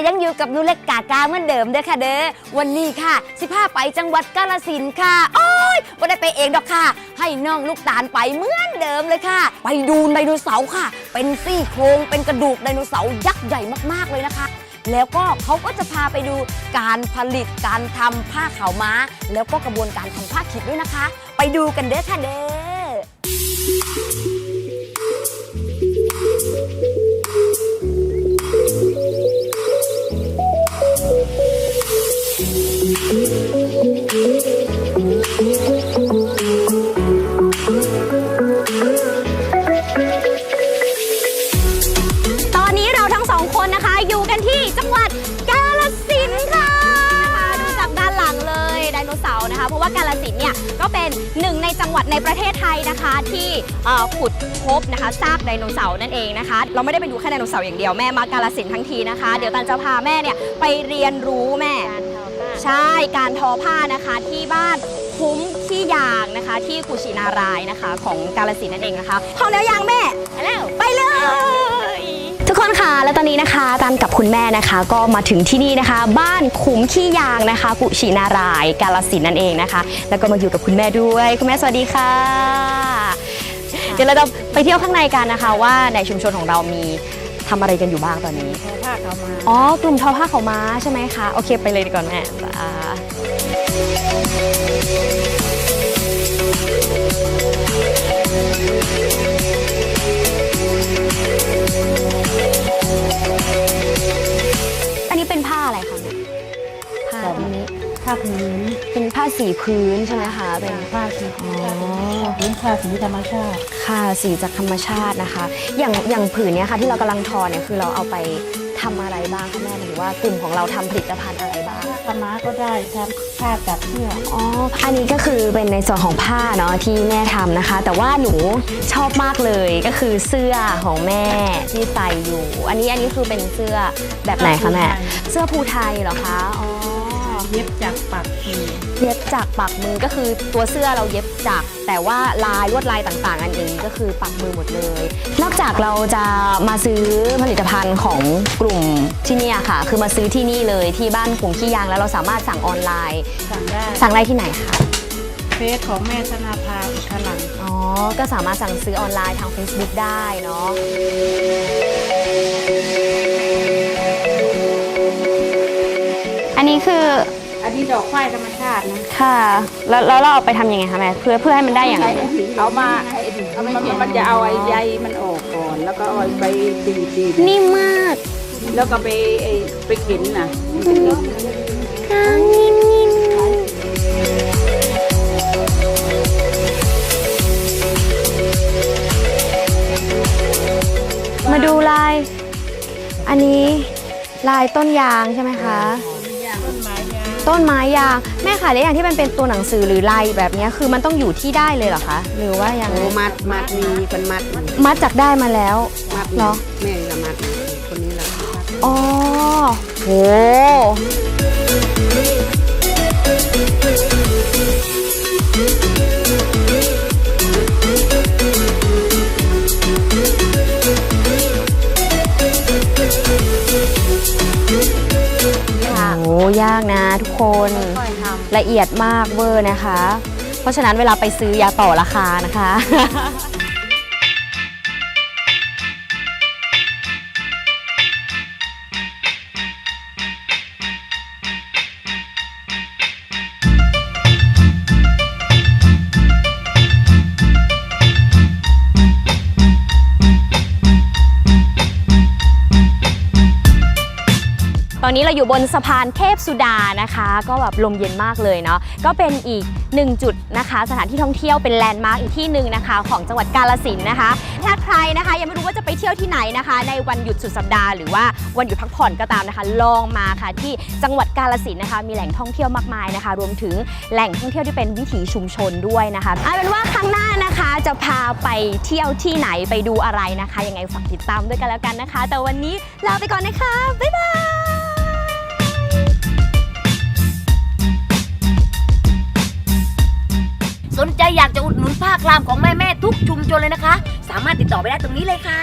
ก็ยังอยู่กับนูเล็กกากาเหมือนเดิมเด้อค่ะเด้อวันนี้ค่ะสิพาไปจังหวัดกาฬสินธุ์ค่ะ โอ้ยไม่ได้ไปเองดอกค่ะ ให้น้องลูกตาลไปเหมือนเดิมเลยค่ะ ไปดูไดโนเสาร์ค่ะ เป็นซี่โครงเป็นกระดูกไดโนเสาร์ยักษ์ใหญ่มากๆเลยนะคะแล้วก็เขาก็จะพาไปดูการผลิตการทำผ้าขาวม้า แล้วก็กระบวนการทำผ้าขิดด้วยนะคะ ไปดูกันเด้อค่ะเด้อ ตอนนี้เราทั้งสองคนนะคะ อยู่กันที่จังหวัดกาฬสินธุ์ค่ะดูจากด้านหลังเลยไดโนเสาร์นะคะ เพราะว่ากาฬสินธุ์เนี่ยก็เป็นหนึ่งในจังหวัดในประเทศไทยนะคะที่เอ่อขุดพบนะคะซากไดโนเสาร์นั่นเองนะคะ เราไม่ได้ไปดูแค่ไดโนเสาร์อย่างเดียวแม่มากาฬสินธุ์ทั้งทีนะคะ เดี๋ยวตันจะพาแม่เนี่ยไปเรียนรู้แม่ ใช่การทอผ้านะคะที่บ้านคุ้มขี้ยางนะคะ ที่กุชินารายนะคะ ของกาลสินธุ์นั่นเองนะคะพร้อมแล้วยังแม่ ไปแล้ว ไปเลย ทุกคนค่ะ และตอนนี้นะคะตามกับคุณแม่นะคะ ก็มาถึงที่นี่นะคะ บ้านคุ้มขี้ยางนะคะ กุชินาราย กาลสินธุ์นั่นเองนะคะ แล้วก็มาอยู่กับคุณแม่ด้วย คุณแม่สวัสดีค่ะ เดี๋ยวเราจะไปเที่ยวข้างในกันนะคะ ว่าในชุมชนของเรามี ทำอะไรกันอยู่บ้างตอนนี้ ทอผ้าเขามาอ๋อ กลุ่มทอผ้าขาวม้าใช่ไหมคะ โอเคไปเลยดีกว่อนแม่จ้า เป็นผ้าสีพื้นใช่ไหมคะเป็นผ้าสีอ๋อพื้นผ้าสีธรรมชาติค่ะสีจากธรรมชาตินะคะ อย่างอย่างผืนเนี้ยค่ะที่เรากำลังทอเนี่ยคือเราเอาไปทำอะไรบ้างคะแม่หรือว่ากลุ่มของเราทำผลิตภัณฑ์อะไรบ้างผ้าขาวม้าก็ได้ทำผ้าตัดเสื้ออ๋ออันนี้ก็คือเป็นในส่วนของผ้าเนาะที่แม่ทำนะคะ แต่ว่าหนูชอบมากเลยก็คือเสื้อของแม่ที่ใส่อยู่ อันนี้อันนี้คือเป็นเสื้อแบบไหนคะแม่เสื้อภูไทยเหรอคะอ๋อ เย็บจากปักขีเย็บจากปักมือก็คือตัวเสื้อเราเย็บจาก แต่ว่าลายลวดลายต่างๆ อันนี้ก็คือปักมือหมดเลย นอกจากเราจะมาซื้อผลิตภัณฑ์ของกลุ่มที่เนี่ยค่ะ คือมาซื้อที่นี่เลยที่บ้านกลุ่มขี้ยางแล้วเราสามารถสั่งออนไลน์ สั่งได้สั่งได้ที่ไหนคะเฟซของแม่ธนาภาอิขลังอ๋อ ก็สามารถสั่งซื้อออนไลน์ทาง Facebook ได้เนาะอันนี้คืออันนี้ ดอกฝ้ายธรรมชาตินะค่ะ แล้วแล้วเราเอาไปทำยังไงคะแม่เพื่อเพื่อให้มันได้อย่างไรเอามามันมันจะเอาไอ้ใยมันออกก่อน แล้วก็เอาไปตีตีนิ่มมากแล้วก็ไปไอ้ไปเข็นน่ะค่ะนิ่มนิ่มมาดูลาย อันนี้ลายต้นยางใช่ไหมคะต้นไม้ยาง ต้นไม้ยางแม่ค่ะแล้วอย่างที่มันเป็นตัวหนังสือหรือลายแบบเนี้ยคือมันต้องอยู่ที่ได้เลยเหรอคะหรือว่ายังไงโอ้มัดมัดมีเป็นมัดมัดจากได้มาแล้วมัดเหรอแม่ละมัดคนนี้ละอ๋อโห ยากนะทุกคนละเอียดมากเวอร์นะคะ เพราะฉะนั้นเวลาไปซื้อยาต่อราคานะคะ อนนี้เราอยู่บนสะพานเทพสุดานะคะ ก็แบบลมเย็นมากเลยเนาะก็เป็นอีกหนึ่งจุดนะคะ สถานที่ท่องเที่ยวเป็นแลนด์มาร์กอีกที่หนึ่งนะคะ ของจังหวัดกาลสินนะคะ ถ้าใครนะคะ ยังไม่รู้ว่าจะไปเที่ยวที่ไหนนะคะ ในวันหยุดสุดสัปดาห์หรือว่าวันหยุดพักผ่อนก็ตามนะคะ ลองมาค่ะที่จังหวัดกาลสินนะคะ มีแหล่งท่องเที่ยวมากมายนะคะ รวมถึงแหล่งท่องเที่ยวที่เป็นวิถีชุมชนด้วยนะคะเอาเป็นว่าครั้งหน้านะคะจะพาไปเที่ยวที่ไหนไปดูอะไรนะคะยังไงฝากติดตามด้วยกันแล้วกันนะคะ แต่วันนี้ลาไปก่อนนะคะบ๊ายบาย นะคะ สามารถติดต่อไปได้ตรงนี้เลยค่ะ